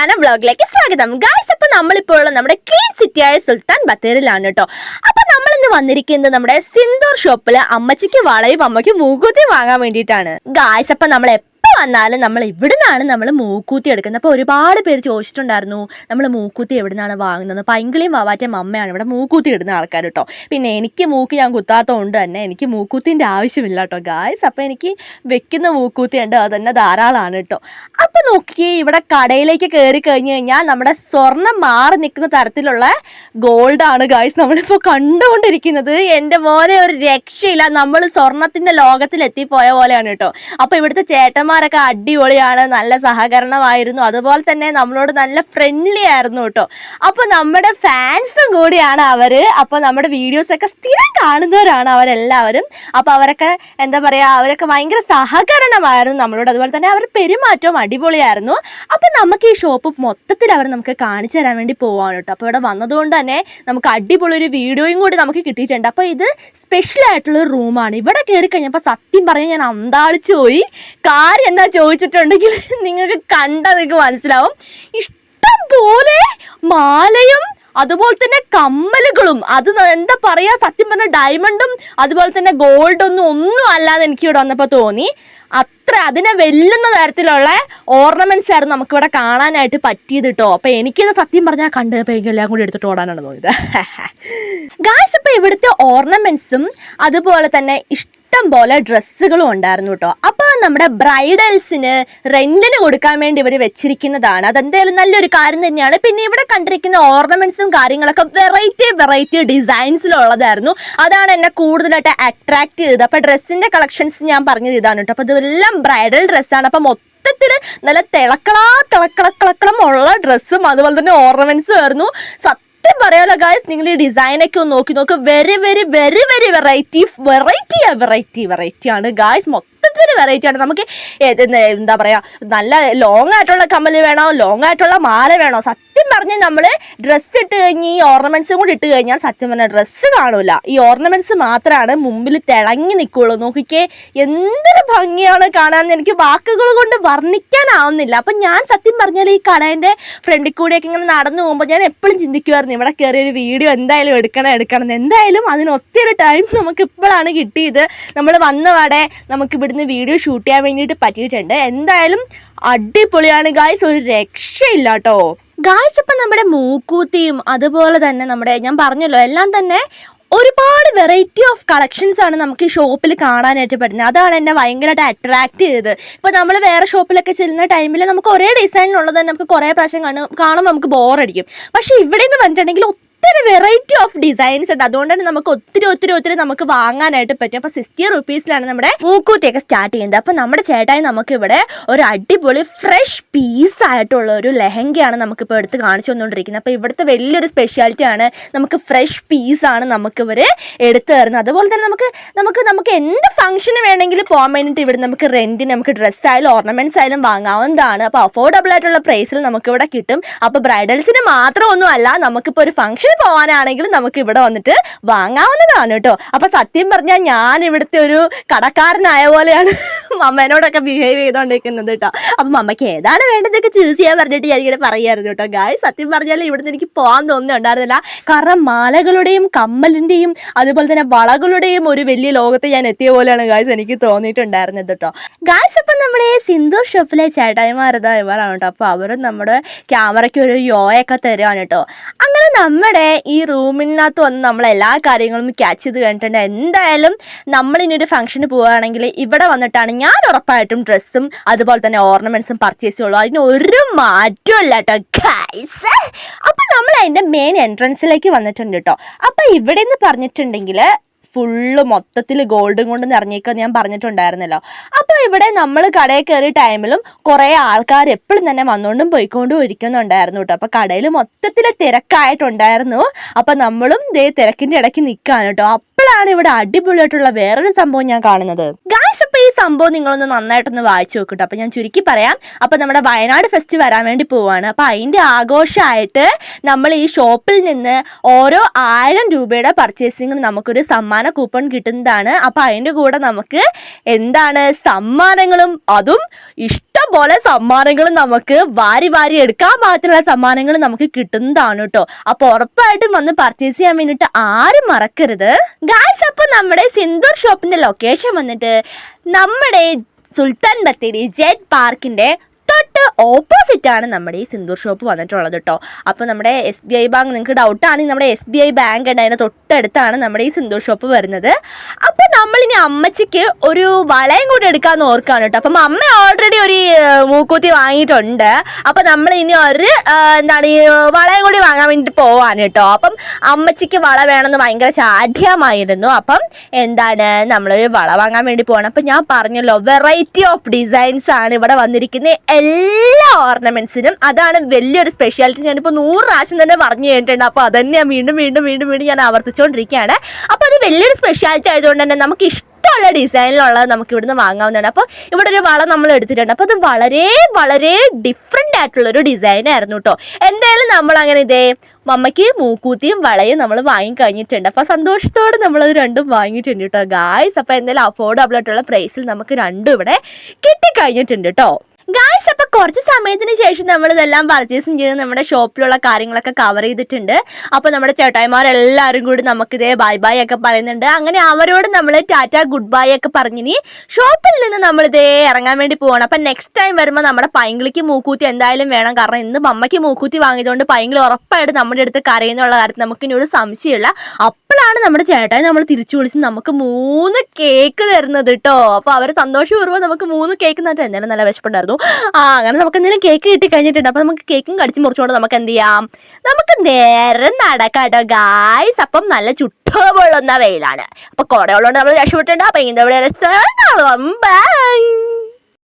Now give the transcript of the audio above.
ലിയാന വ്ളോഗിലേക്ക് സ്വാഗതം. ഗായ്സ് അപ്പൊ നമ്മളിപ്പോൾ ഉള്ള നമ്മുടെ ക്ലീൻ സിറ്റി ആയ സുൽത്താൻ ബത്തേരിലാണ് കേട്ടോ. അപ്പൊ നമ്മൾ ഇന്ന് വന്നിരിക്കുന്നത് നമ്മുടെ സിന്ദൂർ ഷോപ്പിൽ അമ്മച്ചിക്ക് വളയും അമ്മയ്ക്ക് മൂക്കുത്തി വാങ്ങാൻ വേണ്ടിയിട്ടാണ്. ഗായ്സ് അപ്പൊ നമ്മൾ വന്നാലും നമ്മൾ ഇവിടുന്നാണ് നമ്മൾ മൂക്കൂത്തി എടുക്കുന്നത്. അപ്പോൾ ഒരുപാട് പേര് ചോദിച്ചിട്ടുണ്ടായിരുന്നു നമ്മൾ മൂക്കൂത്തി എവിടുന്നാണ് വാങ്ങുന്നത് പൈങ്കിളിയും വാവാറ്റയും അമ്മയാണ് ഇവിടെ മൂക്കൂത്തി ഇടുന്ന ആൾക്കാർ കേട്ടോ പിന്നെ എനിക്ക് മൂക്ക് ഞാൻ കുത്താത്തതുകൊണ്ട് തന്നെ എനിക്ക് മൂക്കൂത്തിന്റെ ആവശ്യമില്ല കേട്ടോ ഗായ്സ് അപ്പോൾ എനിക്ക് വെക്കുന്ന മൂക്കൂത്തി ഉണ്ട് അത് തന്നെ ധാരാളമാണ് കേട്ടോ അപ്പോൾ നോക്കിയേ ഇവിടെ കടയിലേക്ക് കയറി കഴിഞ്ഞ് കഴിഞ്ഞാൽ നമ്മുടെ സ്വർണം മാറി നിൽക്കുന്ന തരത്തിലുള്ള ഗോൾഡാണ് ഗായ്സ് നമ്മളിപ്പോൾ കണ്ടുകൊണ്ടിരിക്കുന്നത് എന്റെ മോനെ ഒരു രക്ഷയില്ല. നമ്മൾ സ്വർണത്തിന്റെ ലോകത്തിൽ എത്തിപ്പോയ പോലെയാണ് കേട്ടോ അപ്പോൾ ഇവിടുത്തെ ചേട്ടന്മാരൊക്കെ അടിപൊളിയാണ് നല്ല സഹകരണമായിരുന്നു. അതുപോലെ തന്നെ നമ്മളോട് നല്ല ഫ്രണ്ട്ലി ആയിരുന്നു കേട്ടോ. അപ്പോൾ നമ്മുടെ ഫാൻസും കൂടിയാണ് അവർ. അപ്പോൾ നമ്മുടെ വീഡിയോസൊക്കെ സ്ഥിരം കാണുന്നവരാണ് അവരെല്ലാവരും. അപ്പോൾ അവരൊക്കെ എന്താ പറയുക അവരൊക്കെ ഭയങ്കര സഹകരണമായിരുന്നു നമ്മളോട്. അതുപോലെ തന്നെ അവർ പെരുമാറ്റവും അടിപൊളിയായിരുന്നു. അപ്പോൾ നമുക്ക് ഈ ഷോപ്പ് മൊത്തത്തിൽ അവർ നമുക്ക് കാണിച്ചു തരാൻ വേണ്ടി പോവാണ് കേട്ടോ. അപ്പോൾ ഇവിടെ വന്നതുകൊണ്ട് തന്നെ നമുക്ക് അടിപൊളി ഒരു വീഡിയോയും കൂടി നമുക്ക് കിട്ടിയിട്ടുണ്ട്. അപ്പോൾ ഇത് സ്പെഷ്യൽ ആയിട്ടുള്ള ഒരു റൂമാണ് ഇവിടെ കയറി കഴിഞ്ഞപ്പോൾ സത്യം പറഞ്ഞാൽ ഞാൻ അന്താളിച്ചു പോയി. കാര്യം എന്താ ചോദിച്ചിട്ടുണ്ടെങ്കിൽ നിങ്ങൾക്ക് കണ്ടാൽ നിങ്ങൾക്ക് മനസ്സിലാവും. ഇഷ്ടം പോലെ മാലയും അതുപോലെ തന്നെ കമ്മലുകളും. അത് എന്താ പറയാ സത്യം പറഞ്ഞ ഡയമണ്ടും അതുപോലെ തന്നെ ഗോൾഡൊന്നും ഒന്നും അല്ലാതെ എനിക്ക് ഇവിടെ വന്നപ്പോൾ തോന്നി. അത്ര അതിനെ വെല്ലുന്ന തരത്തിലുള്ള ഓർണമെന്റ്സ് ആയിരുന്നു നമുക്കിവിടെ കാണാനായിട്ട് പറ്റിയത് കേട്ടോ അപ്പൊ എനിക്കിത് സത്യം പറഞ്ഞാൽ കണ്ടപ്പോൾ എനിക്ക് എല്ലാം കൂടി എടുത്തിട്ട് ഓടാനാണ് തോന്നിയത്. ഗായ്സ് ഇപ്പൊ ഇവിടുത്തെ ഓർണമെന്റ്സും അതുപോലെ തന്നെ ഇഷ്ടം പോലെ ഡ്രസ്സുകളും ഉണ്ടായിരുന്നു കേട്ടോ അപ്പൊ നമ്മുടെ ബ്രൈഡൽസിന് റെന്റിന് കൊടുക്കാൻ വേണ്ടി ഇവർ വെച്ചിരിക്കുന്നതാണ്. അതെന്തായാലും നല്ലൊരു കാര്യം തന്നെയാണ്. പിന്നെ ഇവിടെ കണ്ടിരിക്കുന്ന ഓർണമെന്റ്സും കാര്യങ്ങളൊക്കെ വെറൈറ്റി വെറൈറ്റി ഡിസൈൻസിലുള്ളതായിരുന്നു അതാണ് എന്നെ കൂടുതലായിട്ട് അട്രാക്ട് ചെയ്തത്. അപ്പൊ ഡ്രസ്സിന്റെ കളക്ഷൻസ് ഞാൻ പറഞ്ഞത് ഇതാണ് കേട്ടോ അപ്പൊ ഇതെല്ലാം ബ്രൈഡൽ ഡ്രസ്സാണ് അപ്പൊ മൊത്തത്തിൽ നല്ല തിളക്കളാ തിളക്കള ഉള്ള ഡ്രസ്സും അതുപോലെ തന്നെ ഓർണമെന്റ്സും ആയിരുന്നു. സത്യം പറയാലോ ഗായ്സ് നിങ്ങൾ ഈ ഡിസൈനൊക്കെ ഒന്ന് നോക്കി നോക്ക്. Very very very very variety variety variety variety ആണ് ഗായ്സ് മൊത്തത്തിൽ വെറൈറ്റി ആണ്. നമുക്ക് എന്താ- പറയുക പറയാ നല്ല ലോങ് ആയിട്ടുള്ള കമ്മൽ വേണോ ലോങ് ആയിട്ടുള്ള മാല വേണോ? സത്യം പറഞ്ഞ് നമ്മൾ ഡ്രസ്സ് ഇട്ട് കഴിഞ്ഞ് ഈ ഓർണമെന്റ്സും കൂടി ഇട്ട് കഴിഞ്ഞാൽ സത്യം പറഞ്ഞാൽ ഡ്രസ്സ് കാണൂല. ഈ ഓർണമെന്റ്സ് മാത്രമാണ് മുമ്പിൽ തിളങ്ങി നിൽക്കുള്ളൂ നോക്കിക്കേ എന്തൊരു ഭംഗിയാണ് കാണാൻ. എനിക്ക് വാക്കുകൾ കൊണ്ട് വർണിക്കാനാവുന്നില്ല. അപ്പം ഞാൻ സത്യം പറഞ്ഞാൽ ഈ കടേന്റെ ഫ്രണ്ടിൽ കൂടെയൊക്കെ ഇങ്ങനെ നടന്നു പോകുമ്പോൾ ഞാൻ എപ്പോഴും ചിന്തിക്കുമായിരുന്നു ഇവിടെ കയറിയ ഒരു വീഡിയോ എന്തായാലും എടുക്കണം എടുക്കണം എന്തായാലും അതിന് ഒത്തിരി ടൈം നമുക്ക് ഇപ്പോഴാണ് കിട്ടിയത്. നമ്മൾ വന്ന പാടെ നമുക്ക് ഇവിടുന്ന് വീഡിയോ ഷൂട്ട് ചെയ്യാൻ വേണ്ടിയിട്ട് പറ്റിയിട്ടുണ്ട്. എന്തായാലും അടിപൊളിയാണ് ഗായ്സ് ഒരു രക്ഷയില്ല കേട്ടോ ഗായ്സ് ഇപ്പം നമ്മുടെ മൂക്കൂത്തിയും അതുപോലെ തന്നെ നമ്മുടെ ഞാൻ പറഞ്ഞല്ലോ എല്ലാം തന്നെ ഒരുപാട് വെറൈറ്റി ഓഫ് കളക്ഷൻസ് ആണ് നമുക്ക് ഈ ഷോപ്പിൽ കാണാനായിട്ട് പറ്റുന്നത്. അതാണ് എന്നെ ഭയങ്കരമായിട്ട് അട്രാക്ട് ചെയ്തത്. ഇപ്പോൾ നമ്മൾ വേറെ ഷോപ്പിലൊക്കെ ചെല്ലുന്ന ടൈമിൽ നമുക്ക് ഒരേ ഡിസൈനിലുള്ളത് തന്നെ നമുക്ക് കുറേ പ്രാവശ്യം കാണും കാണുമ്പോൾ നമുക്ക് ബോറടിക്കും പക്ഷേ ഇവിടെ നിന്ന് പറഞ്ഞിട്ടുണ്ടെങ്കിൽ ഒത്തിരി വെറൈറ്റി ഓഫ് ഡിസൈൻസ് ഉണ്ട്. അതുകൊണ്ട് തന്നെ നമുക്ക് ഒത്തിരി ഒത്തിരി ഒത്തിരി നമുക്ക് വാങ്ങാനായിട്ട് പറ്റും. അപ്പോൾ സിക്സ്റ്റി റുപ്പീസിലാണ് നമ്മുടെ മൂക്കൂത്തിയൊക്കെ സ്റ്റാർട്ട് ചെയ്യുന്നത്. അപ്പോൾ നമ്മുടെ ചേട്ടായി നമുക്ക് ഇവിടെ ഒരു അടിപൊളി ഫ്രഷ് പീസ് ആയിട്ടുള്ള ഒരു ലെഹങ്കയാണ് നമുക്കിപ്പോൾ എടുത്ത് കാണിച്ചു വന്നുകൊണ്ടിരിക്കുന്നത് അപ്പോൾ ഇവിടുത്തെ വലിയൊരു സ്പെഷ്യാലിറ്റി ആണ് നമുക്ക് ഫ്രഷ് പീസാണ് നമുക്ക് ഇവർ എടുത്തു തരുന്നത്. അതുപോലെ തന്നെ നമുക്ക് നമുക്ക് നമുക്ക് എന്ത് ഫംഗ്ഷന് വേണമെങ്കിലും പോകാൻ വേണ്ടിയിട്ട് ഇവിടെ നമുക്ക് റെന്റിന് നമുക്ക് ഡ്രസ്സ് ആയാലും ഓർണമെന്റ്സ് ആയാലും വാങ്ങാവുന്നതാണ്. അപ്പോൾ അഫോർഡബിൾ ആയിട്ടുള്ള പ്രൈസിൽ നമുക്ക് ഇവിടെ കിട്ടും. അപ്പോൾ ബ്രൈഡൽസിന് മാത്രമൊന്നും അല്ല നമുക്കിപ്പോൾ ഒരു ഫംഗ്ഷൻ പോകാനാണെങ്കിലും നമുക്ക് ഇവിടെ വന്നിട്ട് വാങ്ങാവുന്നതാണ് കേട്ടോ. അപ്പൊ സത്യം പറഞ്ഞാൽ ഞാൻ ഇവിടുത്തെ ഒരു കടക്കാരനായ പോലെയാണ് മമ്മേനോടൊക്കെ ബിഹേവ് ചെയ്തുകൊണ്ടിരിക്കുന്നത് കേട്ടോ. അപ്പൊ മമ്മക്ക് ഏതാണ് വേണ്ടതൊക്കെ ചൂസ് ചെയ്യാൻ പറഞ്ഞിട്ട് ഞാൻ ഇങ്ങനെ പറയായിരുന്നു കേട്ടോ. ഗായ് സത്യം പറഞ്ഞാൽ ഇവിടുന്ന് എനിക്ക് പോകാൻ തോന്നുന്നുണ്ടായിരുന്നില്ല കാരണം മാലകളുടെയും കമ്മലിന്റെയും അതുപോലെ തന്നെ വളകളുടെയും ഒരു വലിയ ലോകത്ത് ഞാൻ എത്തിയ പോലെയാണ് ഗായ്സ് എനിക്ക് തോന്നിയിട്ടുണ്ടായിരുന്നത് കേട്ടോ. ഗായ്സ് അപ്പൊ നമ്മുടെ സിന്ദൂർ ഷോപ്പിലെ ചേട്ടായിമാർ ഇതാ ഇവരാണ് കേട്ടോ. അപ്പോൾ അവരും നമ്മുടെ ക്യാമറയ്ക്ക് ഒരു യോയൊക്കെ തരുവാണ് കേട്ടോ. അങ്ങനെ നമ്മുടെ ഈ റൂമിനകത്ത് വന്ന് നമ്മൾ എല്ലാ കാര്യങ്ങളും ക്യാച്ച് ചെയ്ത് കഴിഞ്ഞിട്ടുണ്ട്. എന്തായാലും നമ്മൾ ഇനി ഒരു ഫംഗ്ഷന് പോവുകയാണെങ്കിൽ ഇവിടെ വന്നിട്ടാണ് ഞാൻ ഉറപ്പായിട്ടും ഡ്രസ്സും അതുപോലെ തന്നെ ഓർണമെന്റ്സും പർച്ചേസ് ചെയ്യുള്ളൂ. അതിന് ഒരു മാറ്റമില്ല കേട്ടോ ഗൈസ് അപ്പം നമ്മൾ അതിന്റെ മെയിൻ എൻട്രൻസിലേക്ക് വന്നിട്ടുണ്ട് കേട്ടോ അപ്പം ഇവിടെ നിന്ന് പറഞ്ഞിട്ടുണ്ടെങ്കിൽ ഫുള്ള് മൊത്തത്തിൽ ഗോൾഡും കൊണ്ട് നിറഞ്ഞേക്കാൻ ഞാൻ പറഞ്ഞിട്ടുണ്ടായിരുന്നല്ലോ. അപ്പോൾ ഇവിടെ നമ്മൾ കടയിൽ കയറിയ ടൈമിലും കുറേ ആൾക്കാർ എപ്പോഴും തന്നെ വന്നുകൊണ്ടും പോയിക്കൊണ്ടും ഇരിക്കുന്നുണ്ടായിരുന്നു കേട്ടോ അപ്പോൾ കടയിൽ മൊത്തത്തിൽ തിരക്കായിട്ടുണ്ടായിരുന്നു. അപ്പോൾ നമ്മളും ദേ തിരക്കിന്റെ ഇടയ്ക്ക് നിൽക്കുകയാണ് കേട്ടോ അപ്പോഴാണ് ഇവിടെ അടിപൊളിയായിട്ടുള്ള വേറൊരു സംഭവം ഞാൻ കാണുന്നത്. സംഭവം നിങ്ങളൊന്ന് നന്നായിട്ടൊന്ന് വായിച്ചു നോക്കട്ടോ. അപ്പോൾ ഞാൻ ചുരുക്കി പറയാം. അപ്പോൾ നമ്മുടെ വയനാട് ഫെസ്റ്റ് വരാൻ വേണ്ടി പോവാണ്. അപ്പോൾ അതിന്റെ ആഘോഷമായിട്ട് നമ്മൾ ഈ ഷോപ്പിൽ നിന്ന് ഓരോ ആയിരം രൂപയുടെ പർച്ചേസിംഗ് നമുക്കൊരു സമ്മാന കൂപ്പൺ കിട്ടുന്നതാണ്. അപ്പോൾ അതിന്റെ കൂടെ നമുക്ക് എന്താണ് സമ്മാനങ്ങളും അതും ഇഷ്ടം പോലെ സമ്മാനങ്ങൾ നമുക്ക് വാരി വാരി എടുക്കാൻ പാകത്തിനുള്ള സമ്മാനങ്ങൾ നമുക്ക് കിട്ടുന്നതാണ് കേട്ടോ അപ്പൊ ഉറപ്പായിട്ടും വന്ന് പർച്ചേസ് ചെയ്യാൻ വേണ്ടിട്ട് ആരും മറക്കരുത്. ഗായ്സ് അപ്പൊ നമ്മുടെ സിന്ദൂർ ഷോപ്പിന്റെ ലൊക്കേഷൻ വന്നിട്ട് നമ്മുടെ സുൽത്താൻ ബത്തേരി ജെറ്റ് പാർക്കിന്റെ തൊട്ട് ഓപ്പോസിറ്റ് ആണ് നമ്മുടെ ഈ സിന്ദൂർ ഷോപ്പ് വന്നിട്ടുള്ളത് കേട്ടോ അപ്പോൾ നമ്മുടെ എസ് ബി ഐ ബാങ്ക് നിങ്ങൾക്ക് ഡൗട്ട് ആണെങ്കിൽ നമ്മുടെ എസ് ബി ഐ ബാങ്ക് ഉണ്ട്. അതിന്റെ തൊട്ടടുത്താണ് നമ്മുടെ ഈ സിന്ദൂർ ഷോപ്പ് വരുന്നത്. അപ്പോൾ നമ്മളിനി അമ്മച്ചിക്ക് ഒരു വളയും കൂടി എടുക്കാമെന്ന് ഓർക്കാണ് കേട്ടോ അപ്പം അമ്മ ഓൾറെഡി ഒരു മൂക്കൂത്തി വാങ്ങിയിട്ടുണ്ട്. അപ്പം നമ്മൾ ഇനി ഒരു എന്താണ് ഈ വളയും കൂടി വാങ്ങാൻ വേണ്ടിയിട്ട് പോവാണ് കേട്ടോ അപ്പം അമ്മച്ചിക്ക് വള വേണമെന്ന് ഭയങ്കര ശാഠ്യമായിരുന്നു. അപ്പം എന്താണ് നമ്മളൊരു വള വാങ്ങാൻ വേണ്ടി പോകണം അപ്പം ഞാൻ പറഞ്ഞല്ലോ വെറൈറ്റി ഓഫ് ഡിസൈൻസ് ആണ് ഇവിടെ വന്നിരിക്കുന്നത്. എല്ലാ ഓർണമെന്റ്സിനും അതാണ് വലിയൊരു സ്പെഷ്യാലിറ്റി ഞാനിപ്പോൾ നൂറ് പ്രാവശ്യം തന്നെ പറഞ്ഞു കഴിഞ്ഞിട്ടുണ്ട് അപ്പോൾ അതന്നെ വീണ്ടും വീണ്ടും വീണ്ടും വീണ്ടും ഞാൻ ആവർത്തിച്ചുകൊണ്ടിരിക്കുകയാണ് അപ്പോൾ അത് വലിയൊരു സ്പെഷ്യാലിറ്റി ആയതുകൊണ്ട് തന്നെ നമുക്ക് ഇഷ്ടമുള്ള ഡിസൈനിലുള്ളത് നമുക്ക് ഇവിടുന്ന് വാങ്ങാവുന്നതാണ്. അപ്പോൾ ഇവിടെ ഒരു വള നമ്മൾ എടുത്തിട്ടുണ്ട്. അപ്പോൾ അത് വളരെ വളരെ ഡിഫറെന്റ് ആയിട്ടുള്ളൊരു ഡിസൈൻ ആയിരുന്നു കേട്ടോ എന്തായാലും നമ്മൾ അങ്ങനെ ഇതേ മമ്മയ്ക്ക് മൂക്കൂത്തിയും വളയും നമ്മൾ വാങ്ങിക്കഴിഞ്ഞിട്ടുണ്ട്. അപ്പോൾ സന്തോഷത്തോടെ നമ്മളത് രണ്ടും വാങ്ങിയിട്ടുണ്ട് കേട്ടോ ഗായ്സ് അപ്പോൾ എന്തായാലും അഫോർഡബിൾ ആയിട്ടുള്ള പ്രൈസിൽ നമുക്ക് രണ്ടും ഇവിടെ കിട്ടിക്കഴിഞ്ഞിട്ടുണ്ട് കേട്ടോ ഗായ്സ് അപ്പൊ കുറച്ച് സമയത്തിന് ശേഷം നമ്മൾ ഇതെല്ലാം പർച്ചേസും ചെയ്ത് നമ്മുടെ ഷോപ്പിലുള്ള കാര്യങ്ങളൊക്കെ കവർ ചെയ്തിട്ടുണ്ട്. അപ്പൊ നമ്മുടെ ചേട്ടായിമാരെല്ലാവരും കൂടി നമുക്കിതേ ബൈ ബൈ ഒക്കെ പറയുന്നുണ്ട്. അങ്ങനെ അവരോട് നമ്മൾ ടാറ്റ ഗുഡ് ബൈ ഒക്കെ പറഞ്ഞിനി ഷോപ്പിൽ നിന്ന് നമ്മൾ ഇതേ ഇറങ്ങാൻ വേണ്ടി പോകണം അപ്പൊ നെക്സ്റ്റ് ടൈം വരുമ്പോൾ നമ്മുടെ പൈങ്കിളിക്ക് മൂക്കൂത്തി എന്തായാലും വേണം. കാരണം ഇന്ന് അമ്മയ്ക്ക് മൂക്കൂത്തി വാങ്ങിയതുകൊണ്ട് പൈങ്കിളി ഉറപ്പായിട്ട് നമ്മുടെ അടുത്ത് കരയുന്നുള്ള കാര്യത്തിൽ നമുക്ക് ഇനി ഒരു സംശയമില്ല. അപ്പോഴാണ് നമ്മുടെ ചേട്ടായി നമ്മൾ തിരിച്ചു വിളിച്ച് നമുക്ക് മൂന്ന് കേക്ക് തരുന്നത് കേട്ടോ അപ്പൊ അവർ സന്തോഷപൂർവം നമുക്ക് മൂന്ന് കേക്ക് എന്നിട്ട് എന്തായാലും നല്ല വിശപ്പുണ്ടായിരുന്നു. ആ അങ്ങനെ നമുക്ക് എന്തെങ്കിലും കേക്ക് കിട്ടി കഴിഞ്ഞിട്ടുണ്ട്. അപ്പൊ നമുക്ക് കേക്കും കടിച്ച് മുറിച്ചുകൊണ്ട് നമുക്ക് എന്ത് ചെയ്യാം? നമുക്ക് നേരെ നടക്കാട്ടോ കേട്ടോ ഗായ്സ് അപ്പം നല്ല ചുട്ടോ പൊള്ളുന്ന വെയിലാണ്. അപ്പൊ കുടയുള്ളതുകൊണ്ട് നമ്മൾ രക്ഷപ്പെട്ടുണ്ട് അപ്പൊ ഇതിന്റെ ബൈ